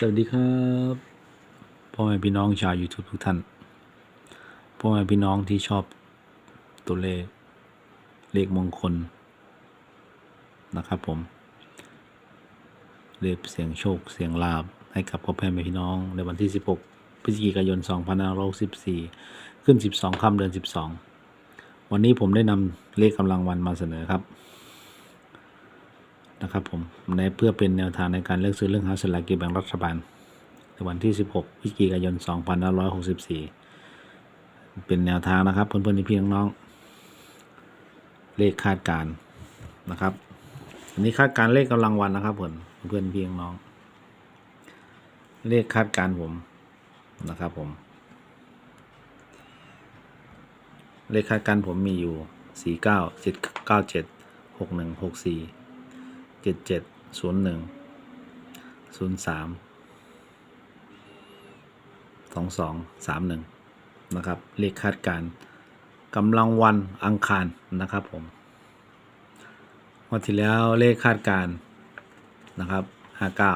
สวัสดีครับพ่อแม่พี่น้องชาว YouTube ทุกท่านพ่อแม่พี่น้องที่ชอบตัวเลข เลขมงคลนะครับผม เลขเสียงโชคเสียงลาบให้กับพ่อแม่พี่น้องในวันที่ 16 พฤศจิกายน 2564 ขึ้น 12ค่ำเดือน 12 วันนี้ผมได้นำเลขกำลังวันมาเสนอครับ นะครับผมในเพื่อเป็นแนวทางในการเลือกซื้อเรื่องหาสลากกินแบ่งรัฐบาลในวันที่ 16พฤศจิกายน 2564 เป็นแนวทางนะครับเพื่อนๆพี่น้องๆเลขคาดการนะครับ อันนี้คาดการเลขกำลังวันนะครับเพื่อนเพื่อนพี่น้อง เลขคาดการผมนะครับผม เลขคาดการผมมีอยู่ 49 797 6164 เจ็ดเจ็ดศูนย์หนึ่งศูนย์สามสองสองสามหนึ่งนะครับเลขคาดการกำลังวันอังคารนะครับผมวันที่แล้วเลขคาดการนะครับห้าเก้า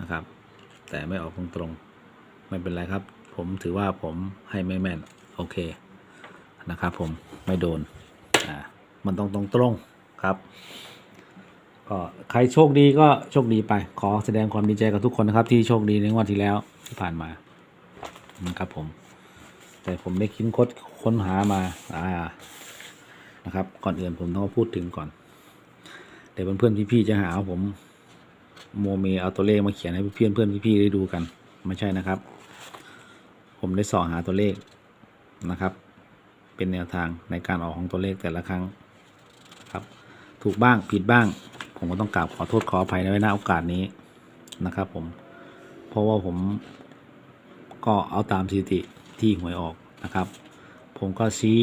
นะครับ แต่ไม่ออกตรงๆไม่เป็นไรครับ ผมถือว่าผมให้ไม่แม่น โอเคนะครับผมไม่โดนอ่ามันต้องตรงๆ ครับก็ใครโชคดีก็โชคดีไป ขอแสดงความดีใจกับทุกคนนะครับ ที่โชคดีในงวดที่แล้วที่ผ่านมานะครับผม แต่ผมได้คิดค้นค้นหามาอ่านะครับ ก่อนอื่นผมต้องพูดถึงก่อนเดี๋ยวเพื่อนๆพี่ๆจะหาผมโมเมเอาตัวเลขมาเขียนให้เพื่อนเพื่อนๆพี่ๆได้ดูกันไม่ใช่นะครับ ผมได้ส่องหาตัวเลขนะครับ เป็นแนวทางในการออกของตัวเลขแต่ละครั้ง ถูกบ้างผิดบ้าง ผมก็ต้องกราบขอโทษขออภัยในไว้ณโอกาสนี้นะครับ ผม เพราะว่าผมก็เอาตามสถิติที่หวยออกนะครับ ผมก็ชี้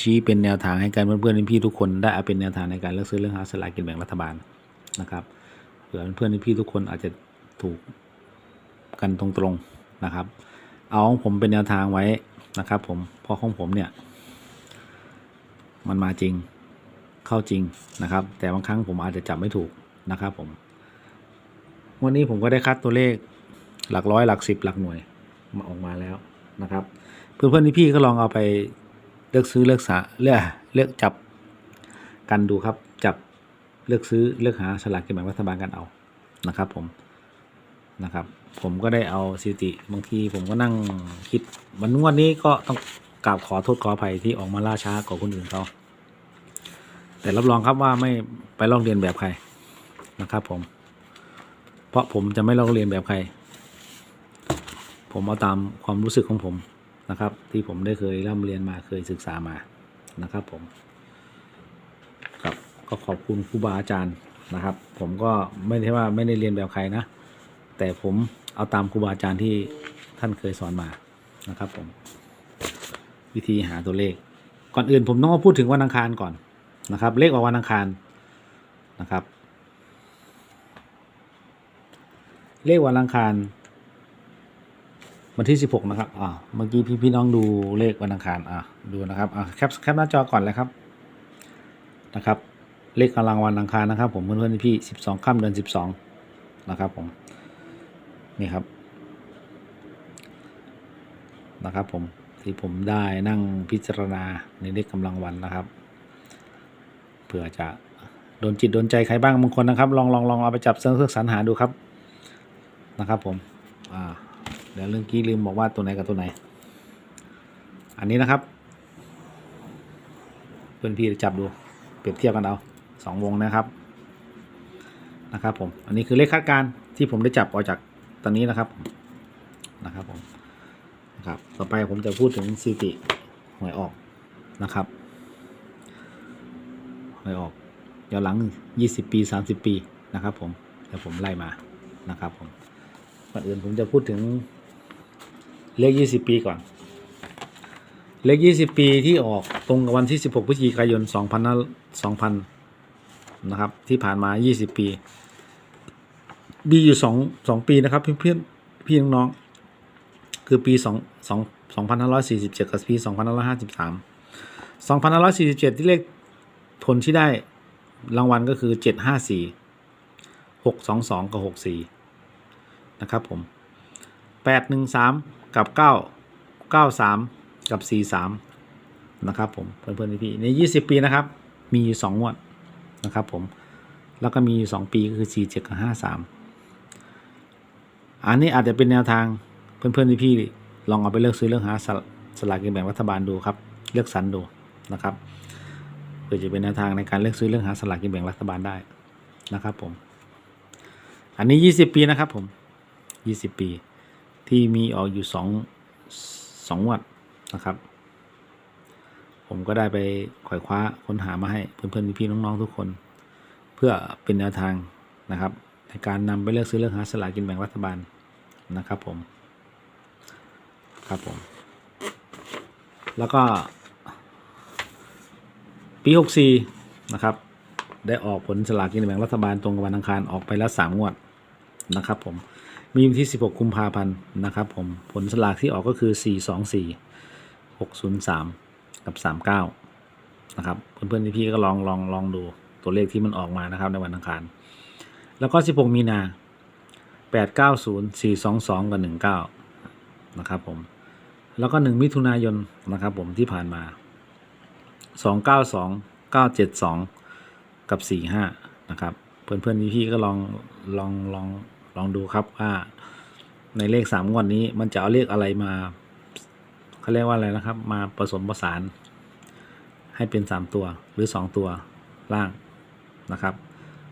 ชี้เป็นแนวทางให้กันเพื่อนๆพี่ทุกคนได้เอาเป็นแนวทางในการเลือกซื้อเรื่องหาสลากกินแบ่งรัฐบาลนะครับเผื่อเพื่อนๆพี่ทุกคนอาจจะถูกกันตรงๆนะครับ เอาของผมเป็นแนวทางไว้นะครับ ผมเพราะของผมเนี่ย มันมาจริง เข้าจริงนะครับ แต่บางครั้งผมอาจจะจับไม่ถูกนะครับผมวันนี้ผมก็ได้คัดตัวเลขหลักร้อยหลักสิบหลักหน่วยมาออกมาแล้วนะครับ เพื่อนๆพี่ๆก็ลองเอาไปเลือกซื้อเลือกสาเลือกเลือกจับกันดูครับ จับเลือกซื้อเลือกหาสลากกินแบ่งรัฐบาลกันเอานะครับผมนะครับ ผมก็ได้เอาสถิติบางทีผมก็นั่งคิดวันงวดนี้ก็ต้องกราบขอโทษขออภัยที่ออกมาล่าช้ากว่าคนอื่นเขา แต่รับรองครับว่าไม่ไปลอกเรียนแบบใครนะครับ ผม เพราะผมจะไม่ลอกเรียนแบบใคร ผมเอาตามความรู้สึกของผมนะครับ ที่ผมได้เคยร่ำเรียนมาเคยศึกษามานะครับ ผมครับก็ขอบคุณครูบาอาจารย์นะครับ ผมก็ไม่ได้ว่าไม่ได้เรียนแบบใครนะ แต่ผมเอาตามครูบาอาจารย์ที่ท่านเคยสอนมานะครับ ผม วิธีหาตัวเลข ก่อนอื่นผมต้องมาพูดถึงวันอังคารก่อน นะครับ เลขออกวันอังคารนะครับ เลขวันอังคารวันที่สิบหกนะครับอ่าเมื่อกี้พี่พี่น้องดูเลขวันอังคารอ่าดูนะครับอ่าแคปแคปหน้าจอก่อนเลยครับนะครับ เลขกำลังวันอังคารนะครับ ผมเพื่อนเพื่อนพี่สิบสองค่ำเดือนสิบสองนะครับผมนี่ครับนะครับผมที่ผมได้นั่งพิจารณาในเลขกำลังวันนะครับ เผื่อจะโดนจิตโดนใจใครบ้างบางคนนะครับ ลองลองลองเอาไปจับเสื้อเสื้อสรรหาดูครับนะครับผมอ่าเดี๋ยวเรื่องกี้ลืมบอกว่าตัวไหนกับตัวไหน อันนี้นะครับ เพื่อนพี่จับดูเปรียบเทียบกันเอาสองวงนะครับนะครับผมอันนี้คือเลขคาดการ์ที่ผมได้จับออกจากตอนนี้นะครับนะครับผมนะครับต่อไปผมจะพูดถึงสถิติหวยออกนะครับ หวยออกย้อนหลัง 20 ปี 30 ปีนะครับผมเดี๋ยวผมไล่มานะครับผมก่อนอื่นผมจะพูดถึงเลข 20 ปีก่อน เลข 20 ปีที่ออกตรงกับวันที่ 16พฤศจิกายน 2000 2000นะครับที่ผ่านมา 20 ปีมีอยู่2 2ปีนะครับเพื่อนๆพี่น้องคือปี 2 2 2547 กับปี 2553 2547 ที่เลข ผลที่ได้รางวัลก็คือเจ็ดห้าสี่หกสองสองกับหกสี่นะครับผมแปดหนึ่งสามกับเก้าเก้าสามกับสี่สามนะครับผม เพื่อนๆพี่ๆในยี่สิบปีนะครับ มีอยู่สองงวดนะครับผม แล้วก็มีอยู่สองปีก็คือสี่เจ็ดกับห้าสามอันนี้อาจจะเป็นแนวทางเพื่อนๆพี่ๆลองเอาไปเลือกซื้อเลือกหาสลากกินแบ่งรัฐบาลดูครับ เลือกสรรดูนะครับ เพื่อจะเป็นแนวทางในการเลือกซื้อเลือกหาสลากกินแบ่งรัฐบาลได้นะครับผม อันนี้ยี่สิบปีนะครับผมยี่สิบปี ที่มีออกอยู่สองสองงวัดนะครับ ผมก็ได้ไปขวายคว้าค้นหามาให้เพื่อนๆพี่ๆน้องๆทุกคน เพื่อเป็นแนวทางนะครับ ในการนำไปเลือกซื้อเลือกหาสลากกินแบ่งรัฐบาลนะครับผม ครับผม แล้วก็ ปีหกสี่นะครับ ได้ออกผลสลากกินแบ่งรัฐบาลตรงกับวันอังคารออกไปแล้วสามงวดนะครับผม มีวันที่ 16 กุมภาพันธ์นะครับผม ผลสลากที่ออกก็คือ 424 603 กับ 39 นะครับ เพื่อนๆพี่ๆก็ลองลองลองดูตัวเลขที่มันออกมานะครับในวันอังคาร แล้วก็ 16 มีนา 890 422 กับ 19 นะครับผม แล้วก็ 1 มิถุนายนนะครับผมที่ผ่านมา 292 972 กับ 45 นะครับ เพื่อนๆพี่ๆก็ลองลองลองลองดูครับว่าในเลขสามงวดนี้มันจะเอาเลขอะไรมาเขาเรียกว่าอะไรนะครับ มาผสมผสาน ให้เป็นสามตัวหรือสองตัวล่างนะครับ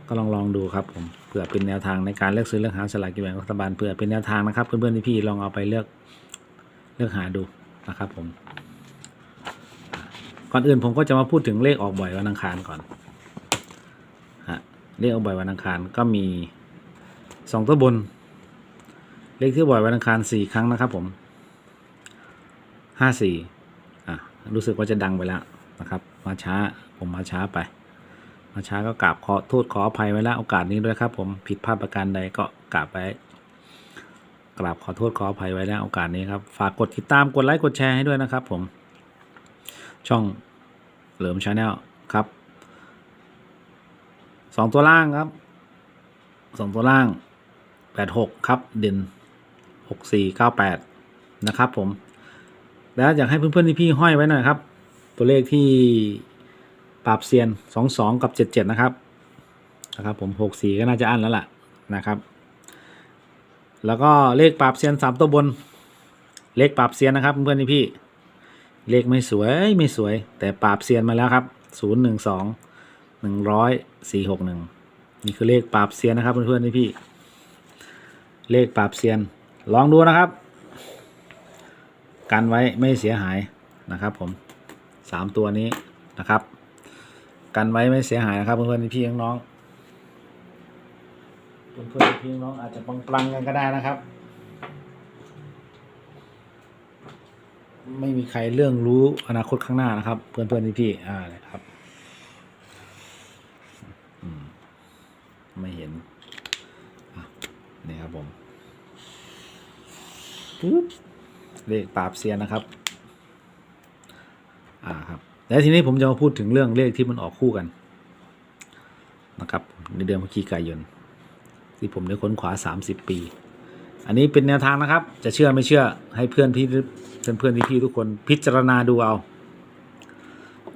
ก็ลองลองดูครับผมเผื่อเป็นแนวทางในการเลือกซื้อเลือกหาสลากกินแบ่งรัฐบาลเผื่อเป็นแนวทางนะครับ เพื่อนๆพี่ๆลองเอาไปเลือกเลือกหาดูนะครับผม ก่อนอื่นผมก็จะมาพูดถึงเลขออกบ่อยวันอังคารก่อนฮะเลขออกบ่อยวันอังคารก็มีสองตัวบน เลขที่บ่อยวันอังคารสี่ครั้งนะครับผมห้าสี่อะรู้สึกว่าจะดังไปแล้วนะครับ มาช้าผมมาช้าไป มาช้าก็กราบขอโทษขออภัยไว้แล้วโอกาสนี้ด้วยครับ ผมผิดพลาดประการใดก็กราบไปกราบขอโทษขออภัยไว้แล้วโอกาสนี้ครับ ฝากกดติดตามกดไลค์กดแชร์ให้ด้วยนะครับผม ช่องเหลิมชาแนลครับสองตัวล่างครับสองตัวล่างแปดหกครับเด่นหกสี่เก้าแปดนะครับ ผม แล้วอยากให้เพื่อนๆที่พี่ห้อยไว้หน่อยครับ ตัวเลขที่ปราบเซียนสองสองกับเจ็ดเจ็ดนะครับนะครับผมหกสี่ก็น่าจะอั้นแล้วล่ะนะครับ แล้วก็เลขปราบเซียนสามตัวบน เลขปราบเซียนนะครับ เพื่อนๆที่พี่ เลขไม่สวยไม่สวย แต่ปราบเซียนมาแล้วครับศูนย์หนึ่งสองหนึ่งร้อยสี่หกหนึ่งนี่คือเลขปราบเซียนนะครับเพื่อนๆที่พี่ เลขปราบเซียน ลองดูนะครับ กันไว้ไม่เสียหายนะครับ ผมสามตัวนี้นะครับ กันไว้ไม่เสียหายนะครับเพื่อนๆพี่น้องเพื่อนๆพี่น้องอาจจะปังปลังๆกันก็ได้นะครับ ไม่มีใครเรื่องรู้อนาคตข้างหน้านะครับ เพื่อนเพื่อนพี่พี่อ่านะครับไม่เห็นนี่ครับผมปุ๊บเลขปราบเซียนนะครับ อ่าครับแล้วทีนี้ผมจะมาพูดถึงเรื่องเลขที่มันออกคู่กันนะครับ ในเดือนพฤศจิกายนที่ผมได้ค้นขวาสามสิบปี อันนี้เป็นแนวทางนะครับ จะเชื่อไม่เชื่อให้เพื่อนพี่เพื่อนเพื่อนที่พี่ทุกคนพิจารณาดูเอา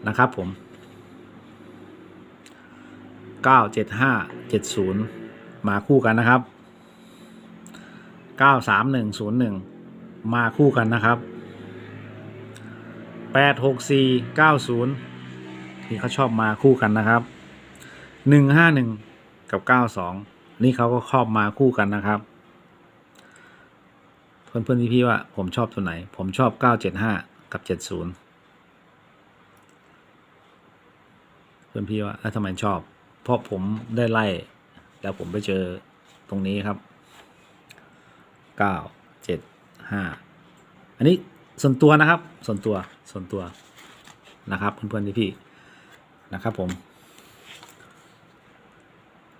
นะครับผมเก้าเจ็ดห้าเจ็ดศูนย์มาคู่กันนะครับเก้าสามหนึ่งศูนย์หนึ่งมาคู่กันนะครับแปดหกสี่เก้าศูนย์ที่เขาชอบมาคู่กันนะครับหนึ่งห้าหนึ่งกับเก้าสองนี่เขาก็ครอบมาคู่กันนะครับ เพื่อนๆพี่ๆว่าผมชอบตัวไหน ผมชอบเก้าเจ็ดห้ากับเจ็ดศูนย์เพื่อนพี่ว่าแล้วทำไมชอบ เพราะผมได้ไล่ แล้วผมไปเจอตรงนี้ครับเก้าเจ็ดห้าอันนี้ส่วนตัวนะครับ ส่วนตัวส่วนตัวนะครับ เพื่อนๆพี่ๆนะครับผม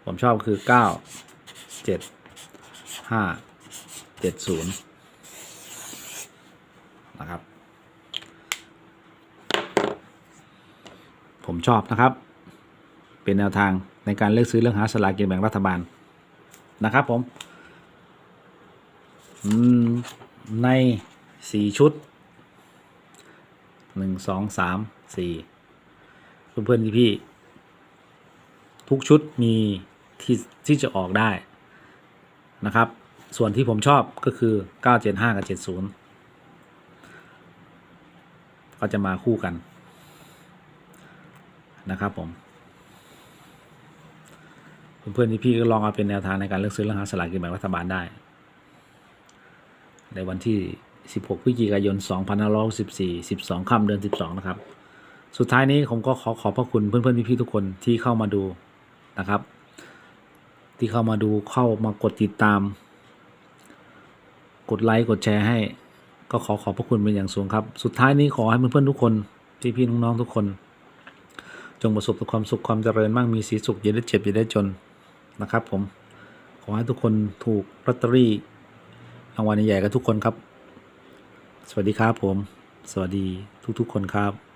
ผมชอบคือเก้าเจ็ดห้าเจ็ดศู นะครับ ผมชอบนะครับ เป็นแนวทางในการเลือกซื้อเลือกหาสลากกินแบ่งรัฐบาลนะครับผมในสี่ชุดหนึ่งสองสามสี่เพื่อนๆพี่ ทุกชุดมีที่ที่จะออกได้นะครับ ส่วนที่ผมชอบก็คือ 975 กับ 70 ก็จะมาคู่กันนะครับผมเพื่อนๆพี่ๆก็ลองเอาเป็นแนวทางในการเลือกซื้อเลือกหาสลากกินแบ่งรัฐบาลได้ ในวันที่ 16 พฤศจิกายน 2564 12 ค่ำเดือน 12 นะครับ สุดท้ายนี้ผมก็ขอขอบพระคุณเพื่อนๆพี่ๆทุกคนที่เข้ามาดูนะครับ ที่เข้ามาดูเข้ามากดติดตาม กดไลค์กดแชร์ให้ ก็ขอขอบพระคุณเป็นอย่างสูงครับ สุดท้ายนี้ขอให้เพื่อนๆทุกคนพี่น้องๆทุกคน จงประสบความสุขความเจริญมั่งมีสีสุขอย่าได้เจ็บอย่าได้จนนะครับ ผมขอให้ทุกคนถูกลอตเตอรี่รางวัลใหญ่ๆกันทุกคนครับ สวัสดีครับผม สวัสดีทุกๆคนครับ